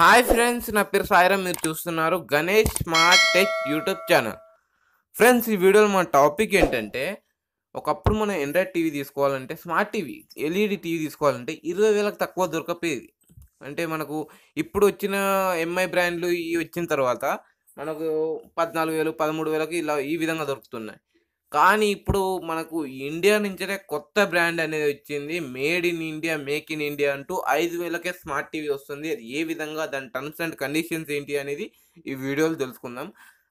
Hi friends నా పేరు సాయిరా మీరు చూస్తున్నారు Ganesh smart tech YouTube channel. Friends ఈ వీడియోలో మన టాపిక్ ఏంటంటే ఒకప్పుడు మనం ఎండ్రాయిడ్ టీవీ తీసుకోవాలంటే స్మార్ట్ టీవీ ఎల్ఈడి టీవీ తీసుకోవాలంటే ఇరవై వేలకు తక్కువ దొరకపోయేది. అంటే మనకు ఇప్పుడు వచ్చిన ఎంఐ బ్రాండ్లు ఇవి వచ్చిన తర్వాత మనకు పద్నాలుగు వేలు పదమూడు వేలకు ఇలా ఈ విధంగా దొరుకుతున్నాయి. కానీ ఇప్పుడు మనకు ఇండియా నుంచే కొత్త బ్రాండ్ అనేది వచ్చింది. Made in India make in India అంటూ ఐదు వేలకే స్మార్ట్ టీవీ వస్తుంది. అది ఏ విధంగా దాని టర్మ్స్ అండ్ కండిషన్స్ ఏంటి అనేది ఈ వీడియోలో తెలుసుకుందాం.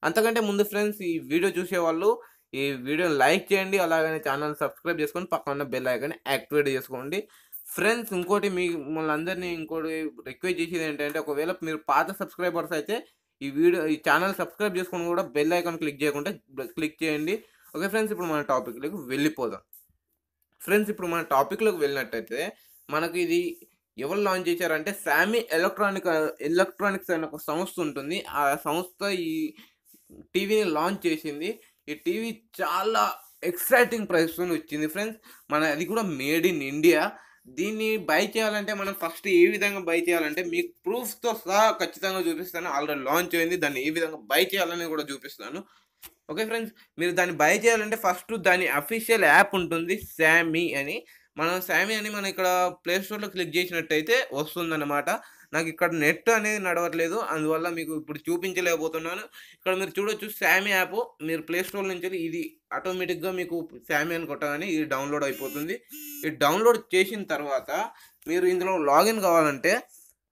అంతకంటే ముందు ఫ్రెండ్స్ ఈ వీడియో చూసే వాళ్ళు ఈ వీడియోని లైక్ చేయండి. అలాగనే ఛానల్ సబ్స్క్రైబ్ చేసుకొని పక్కన ఉన్న బెల్ ఐకాన్ యాక్టివేట్ చేసుకోండి. ఫ్రెండ్స్ ఇంకోటి మీ మిమ్మల్ని అందరినీ ఇంకోటి రిక్వెస్ట్ చేసేది ఏంటంటే ఒకవేళ మీరు పాత సబ్స్క్రైబర్స్ అయితే ఈ వీడియో ఈ ఛానల్ సబ్స్క్రైబ్ చేసుకొని కూడా బెల్ ఐకాన్ క్లిక్ చేయకుండా క్లిక్ చేయండి. ఓకే ఫ్రెండ్స్ ఇప్పుడు మన టాపిక్లోకి వెళ్ళిపోదాం. ఫ్రెండ్స్ ఇప్పుడు మన టాపిక్లోకి వెళ్ళినట్టయితే మనకు ఇది ఎవరు లాంచ్ చేశారంటే శామీ ఎలక్ట్రానిక్ ఎలక్ట్రానిక్స్ అనే ఒక సంస్థ ఉంటుంది. ఆ సంస్థ ఈ టీవీని లాంచ్ చేసింది. ఈ టీవీ చాలా ఎక్సైటింగ్ ప్రైస్తో వచ్చింది ఫ్రెండ్స్. మన అది కూడా మేడ్ ఇన్ ఇండియా దీన్ని బై చేయాలంటే మనం ఫస్ట్ ఏ విధంగా బై చేయాలంటే మీకు ప్రూఫ్తో సహా ఖచ్చితంగా చూపిస్తాను. ఆల్రెడీ లాంచ్ అయింది. దాన్ని ఏ విధంగా బై చేయాలని కూడా చూపిస్తాను. ఓకే ఫ్రెండ్స్ మీరు దాన్ని బై చేయాలంటే ఫస్ట్ దాని అఫీషియల్ యాప్ ఉంటుంది శామీ అని. మనం శామీ అని మనం ఇక్కడ ప్లే స్టోర్లో క్లిక్ చేసినట్టయితే వస్తుందన్నమాట. నాకు ఇక్కడ నెట్ అనేది నడవట్లేదు అందువల్ల మీకు ఇప్పుడు చూపించలేకపోతున్నాను. ఇక్కడ మీరు చూడొచ్చు శామీ యాప్ మీరు ప్లే స్టోర్ నుంచి ఇది ఆటోమేటిక్గా మీకు శామీ అని కొట్టగానే ఇది డౌన్లోడ్ అయిపోతుంది. ఇది డౌన్లోడ్ చేసిన తర్వాత మీరు ఇందులో లాగిన్ కావాలంటే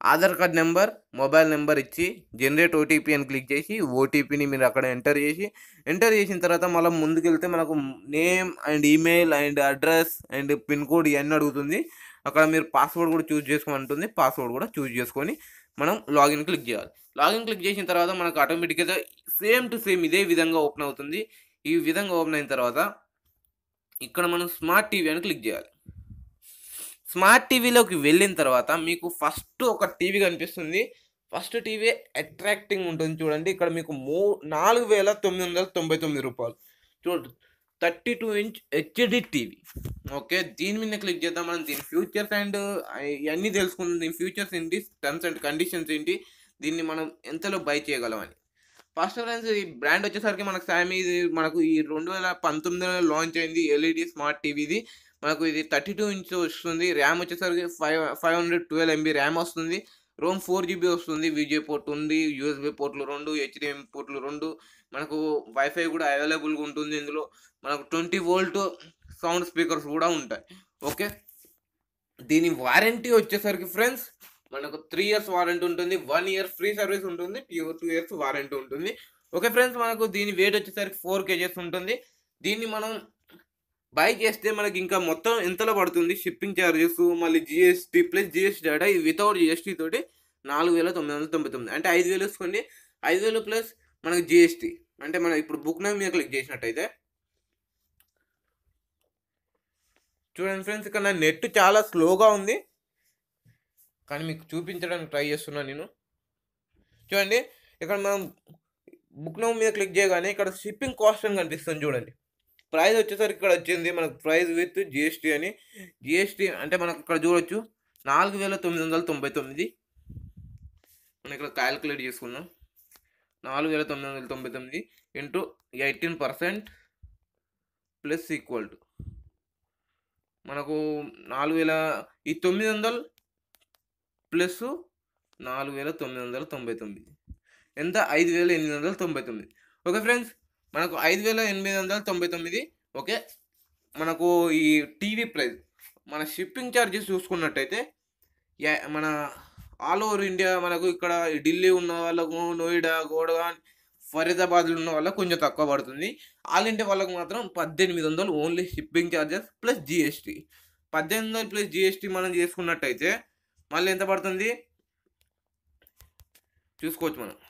Aadhaar card number mobile number ఇచ్చి జనరేట్ ఓటీపీ అని క్లిక్ చేసి ఓటీపీని మీరు అక్కడ ఎంటర్ చేసి ఎంటర్ చేసిన తర్వాత మళ్ళీ ముందుకెళ్తే మనకు name and email and address and pin code ఇవన్నీ అడుగుతుంది. అక్కడ మీరు పాస్వర్డ్ కూడా చూస్ చేసుకోమంటుంది పాస్వర్డ్ కూడా చూస్ చేసుకొని మనం లాగిన్ క్లిక్ చేయాలి. లాగిన్ క్లిక్ చేసిన తర్వాత మనకు ఆటోమేటిక్గా సేమ్ టు సేమ్ ఇదే విధంగా ఓపెన్ అవుతుంది. ఈ విధంగా ఓపెన్ అయిన తర్వాత ఇక్కడ మనం స్మార్ట్ టీవీ అని క్లిక్ చేయాలి. స్మార్ట్ టీవీలోకి వెళ్ళిన తర్వాత మీకు ఫస్ట్ ఒక టీవీ కనిపిస్తుంది. ఫస్ట్ టీవీ అట్రాక్టింగ్ ఉంటుంది చూడండి. ఇక్కడ మీకు మూ నాలుగు వేల తొమ్మిది వందల తొంభై తొమ్మిది రూపాయలు. చూడండి thirty two inch HD TV. Okay దీని మీద క్లిక్ చేద్దాం. మనం దీని ఫ్యూచర్స్ అండ్ ఇవన్నీ తెలుసుకుందాం. దీని ఫ్యూచర్స్ ఏంటి? టర్మ్స్ అండ్ కండిషన్స్ ఏంటి? దీన్ని మనం ఎంతలో బై చేయగలమని ఫస్ట్ ఫ్రెండ్స్ ఈ బ్రాండ్ వచ్చేసరికి మనకు సామి ఇది మనకు ఈ రెండు వేల పంతొమ్మిదిలో లాంచ్ అయింది ఎల్ఈడి స్మార్ట్ టీవీది మనకు ఇది థర్టీ టూ ఇంచ్ వస్తుంది. ర్యామ్ వచ్చేసరికి five five hundred twelve MB RAM వస్తుంది. రోమ్ ఫోర్ జీబీ వస్తుంది. విజే పోర్ట్ ఉంది యూఎస్బీ పోర్ట్లు రెండు హెచ్డిఎం పోర్ట్లు రెండు. మనకు వైఫై కూడా అవైలబుల్గా ఉంటుంది ఇందులో. మనకు ట్వంటీ వోల్ట్ సౌండ్ స్పీకర్స్ కూడా ఉంటాయి. ఓకే? దీని వారంటీ వచ్చేసరికి ఫ్రెండ్స్ మనకు త్రీ ఇయర్స్ వారంటీ ఉంటుంది. వన్ ఇయర్ ఫ్రీ సర్వీస్ ఉంటుంది. టూ ఇయర్స్ వారంటీ ఉంటుంది. ఓకే ఫ్రెండ్స్ మనకు దీని వెయిట్ వచ్చేసరికి ఫోర్ కేజెస్ ఉంటుంది. దీన్ని మనం బై చేస్తే మనకి ఇంకా మొత్తం ఎంతలో పడుతుంది? షిప్పింగ్ ఛార్జెస్ మళ్ళీ జిఎస్టీ ప్లస్ జిఎస్టీ డేటా ఇది వితౌట్ జిఎస్టీ తోటి నాలుగు వేల తొమ్మిది వందల తొంభై తొమ్మిది. అంటే ఐదు వేలు వేసుకోండి. ఐదు వేలు ప్లస్ మనకి జిఎస్టీ అంటే మనం ఇప్పుడు బుక్ నైమ్ మీద క్లిక్ చేసినట్టయితే. చూడండి ఫ్రెండ్స్ ఇక్కడ నా నెట్ చాలా స్లోగా ఉంది. కానీ మీకు చూపించడానికి ట్రై చేస్తున్నాను నేను. చూడండి ఇక్కడ మనం బుక్ నౌ మీద క్లిక్ చేయగానే ఇక్కడ షిప్పింగ్ కాస్ట్ అని కనిపిస్తుంది చూడండి. ప్రైస్ వచ్చేసరికి ఇక్కడ వచ్చింది మనకు ప్రైస్ విత్ జిఎస్టీ అని. జిఎస్టీ అంటే మనకు ఇక్కడ చూడొచ్చు. నాలుగు వేల తొమ్మిది వందల తొంభై తొమ్మిది. మనం ఇక్కడ క్యాలిక్యులేట్ చేసుకున్నాం నాలుగు వేల తొమ్మిది వందల తొంభై తొమ్మిది into eighteen percent plus equal to. మనకు నాలుగు వేల ఈ తొమ్మిది వందలు ప్లస్ నాలుగు వేల తొమ్మిది వందల తొంభై తొమ్మిది. ఎంత? ఐదు వేల ఎనిమిది వందల తొంభై తొమ్మిది. ఓకే ఫ్రెండ్స్ మనకు ఐదు వేల ఎనిమిది వందల తొంభై తొమ్మిది ఓకే? మనకు ఈ టీవీ ప్రైస్ మన షిప్పింగ్ ఛార్జెస్ చూసుకున్నట్టయితే యా- మన ఆల్ ఓవర్ ఇండియా మనకు ఇక్కడ ఢిల్లీ ఉన్న వాళ్ళకు నోయిడా గోడగాన్ ఫరీదాబాద్లో ఉన్న వాళ్ళకు కొంచెం తక్కువ పడుతుంది. ఆల్ ఇండియా వాళ్ళకు మాత్రం పద్దెనిమిది వందలు only shipping charges plus GST. పద్దెనిమిది వందలు ప్లస్ జిఎస్టీ మనం చేసుకున్నట్టయితే మళ్ళీ ఎంత పడుతుంది? చూసుకోవచ్చు మనం.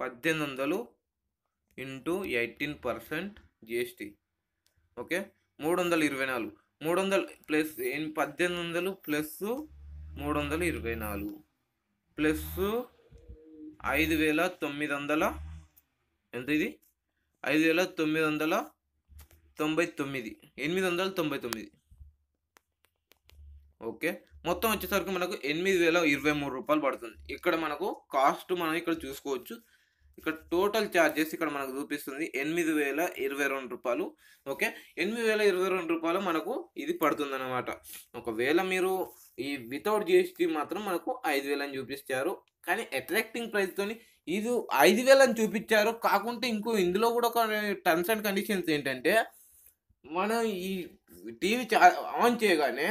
పద్దెనిమిది వందలు into eighteen percent GST. Okay? మూడు వందల ఇరవై నాలుగు మూడు వందలు ప్లస్ పద్దెనిమిది వందలు ప్లస్ మూడు వందల ఇరవై నాలుగు ప్లస్ ఐదు వేల తొమ్మిది వందల ఎంత ఇది? ఐదు వేల తొమ్మిది వందల తొంభై తొమ్మిది. ఎనిమిది వందల తొంభై తొమ్మిది. ఓకే? మొత్తం వచ్చేసరికి మనకు ఎనిమిది వేల ఇరవై మూడు రూపాయలు పడుతుంది. ఇక్కడ మనకు కాస్ట్ మనం ఇక్కడ చూసుకోవచ్చు. ఇక్కడ టోటల్ ఛార్జెస్ ఇక్కడ మనకు చూపిస్తుంది ఎనిమిది వేల ఇరవై రెండు రూపాయలు. ఓకే? ఎనిమిది వేల ఇరవై రెండు రూపాయలు మనకు ఇది పడుతుంది అనమాట ఒకవేళ మీరు ఈ వితౌట్ జిఎస్టీ మాత్రం మనకు ఐదు వేలని చూపిస్తారు కానీ అట్రాక్టింగ్ ప్రైస్తోని ఇది ఐదు వేలని అని చూపించారు కాకుంటే ఇంకో ఇందులో కూడా ఒక టర్మ్స్ అండ్ కండిషన్స్ ఏంటంటే మనం ఈ టీవీ ఆన్ చేయగానే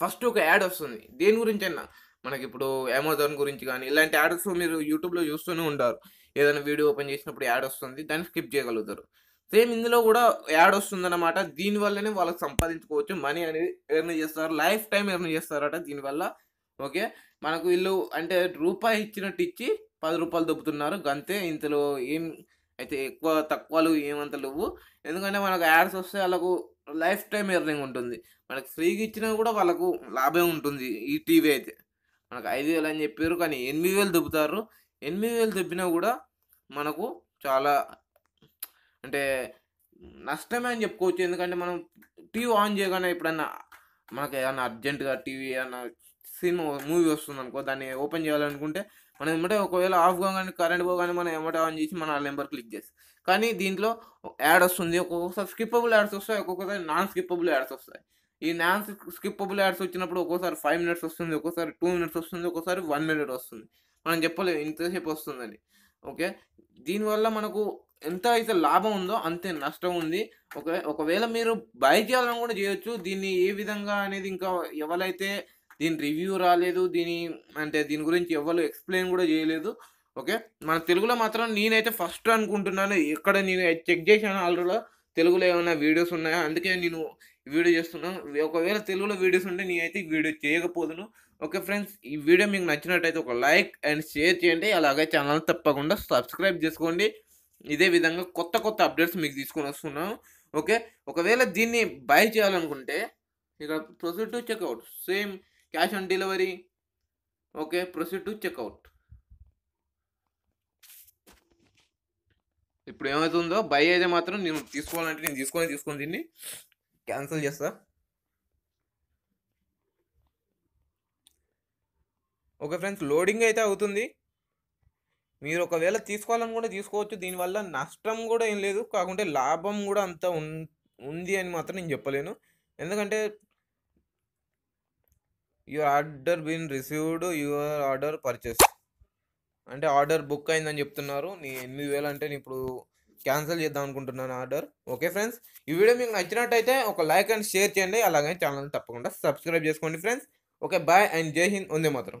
ఫస్ట్ ఒక యాడ్ వస్తుంది. దేని గురించి అన్నా? మనకి ఇప్పుడు అమెజాన్ గురించి కానీ ఇలాంటి యాడ్స్ మీరు యూట్యూబ్లో చూస్తూనే ఉంటారు. ఏదైనా వీడియో ఓపెన్ చేసినప్పుడు యాడ్ వస్తుంది దాన్ని స్కిప్ చేయగలుగుతారు. సేమ్ ఇందులో కూడా యాడ్ వస్తుందన్నమాట. దీనివల్లనే వాళ్ళకి సంపాదించుకోవచ్చు. మనీ అనేది ఎర్న్ చేస్తారు. లైఫ్ టైం ఎర్న్ చేస్తారట దీనివల్ల ఓకే? మనకు వీళ్ళు అంటే రూపాయి ఇచ్చినట్టు ఇచ్చి పది రూపాయలు దొబ్బుతున్నారు. గంతే ఇంతలో ఏం అయితే ఎక్కువ తక్కువలు ఏమంత లేవు. ఎందుకంటే మనకు యాడ్స్ వస్తే వాళ్ళకు లైఫ్ టైం ఎర్నింగ్ ఉంటుంది. మనకు ఫ్రీగా ఇచ్చినా కూడా వాళ్ళకు లాభం ఉంటుంది ఈ టీవీ అయితే. మనకు ఐదు వేలు అని చెప్పారు. కానీ ఎనిమిది వేలు దొబ్బుతారు. ఎనిమిది వేలు దొబ్బినా కూడా మనకు చాలా అంటే నష్టమే అని చెప్పుకోవచ్చు. ఎందుకంటే మనం టీవీ ఆన్ చేయగానే ఎప్పుడన్నా మనకి ఏదైనా అర్జెంటుగా టీవీ ఏమన్నా సినిమా మూవీ వస్తుంది అనుకో దాన్ని ఓపెన్ చేయాలనుకుంటే మనం ఏమంటే ఒకవేళ ఆఫ్ కాగానే కరెంట్ పోగానే మనం ఏమంటే ఆన్ చేసి మన నెంబర్ క్లిక్ చేస్తాం కానీ దీంట్లో యాడ్ వస్తుంది. ఒక్కొక్కసారి స్కిప్పబుల్ యాడ్స్ వస్తాయి. ఒక్కొక్కసారి నాన్ స్కిప్పబుల్ యాడ్స్ వస్తాయి. ఈ నాన్ స్కిప్పబుల్ యాడ్స్ వచ్చినప్పుడు ఒక్కోసారి ఫైవ్ మినిట్స్ వస్తుంది ఒక్కోసారి టూ మినిట్స్ వస్తుంది ఒక్కోసారి వన్ మినిట్ వస్తుంది. మనం చెప్పలేము ఇంతసేపు వస్తుందని. ఓకే? దీనివల్ల మనకు ఎంత అయితే లాభం ఉందో అంతే నష్టం ఉంది. ఒక ఒకవేళ మీరు బై చేయాలని కూడా చేయొచ్చు. దీన్ని ఏ విధంగా అనేది ఇంకా ఎవరైతే దీని రివ్యూ రాలేదు దీని అంటే దీని గురించి ఎవరు ఎక్స్ప్లెయిన్ కూడా చేయలేదు. ఓకే? మన తెలుగులో మాత్రం నేనైతే ఫస్ట్ అనుకుంటున్నాను ఎక్కడ నేను చెక్ చేశాను ఆల్రెడీ తెలుగులో ఏమైనా వీడియోస్ ఉన్నాయా? అందుకే నేను వీడియో చేస్తున్నాను ఒకవేళ తెలుగులో వీడియోస్ ఉంటే నేనైతే వీడియో చేయకపోదును. ఓకే ఫ్రెండ్స్ ఈ వీడియో మీకు నచ్చినట్టయితే ఒక లైక్ అండ్ షేర్ చేయండి. అలాగే ఛానల్ తప్పకుండా సబ్స్క్రైబ్ చేసుకోండి. ఇదే విధంగా కొత్త కొత్త అప్డేట్స్ మీకు తీసుకొని వస్తున్నాను. ఓకే ఒకవేళ దీన్ని బై చేయాలనుకుంటే ఇక్కడ proceed to checkout. Same cash on delivery. Okay proceed to checkout. ఇప్పుడు ఏమవుతుందో బై అయితే మాత్రం నేను తీసుకోవాలంటే నేను తీసుకొని తీసుకొని దీన్ని క్యాన్సిల్ చేస్తా. ఓకే ఫ్రెండ్స్ లోడింగ్ అయితే అవుతుంది. మీరు ఒకవేళ తీసుకోవాలని కూడా తీసుకోవచ్చు. దీనివల్ల నష్టం కూడా ఏం లేదు. కాకుంటే లాభం కూడా అంత ఉంది అని మాత్రం నేను చెప్పలేను. ఎందుకంటే your order been received your order purchase. అంటే ఆర్డర్ బుక్ అయిందని చెప్తున్నారు. నీ ఎనిమిది వేలు అంటే నేను ఇప్పుడు క్యాన్సిల్ చేద్దాం అనుకుంటున్నాను ఆర్డర్. Okay friends? ఈ వీడియో మీకు నచ్చినట్టయితే ఒక లైక్ అండ్ షేర్ చేయండి. అలాగే ఛానల్ తప్పకుండా సబ్స్క్రైబ్ చేసుకోండి ఫ్రెండ్స్. ఓకే బాయ్ అండ్ జై హింద్. ఉందే మాత్రం.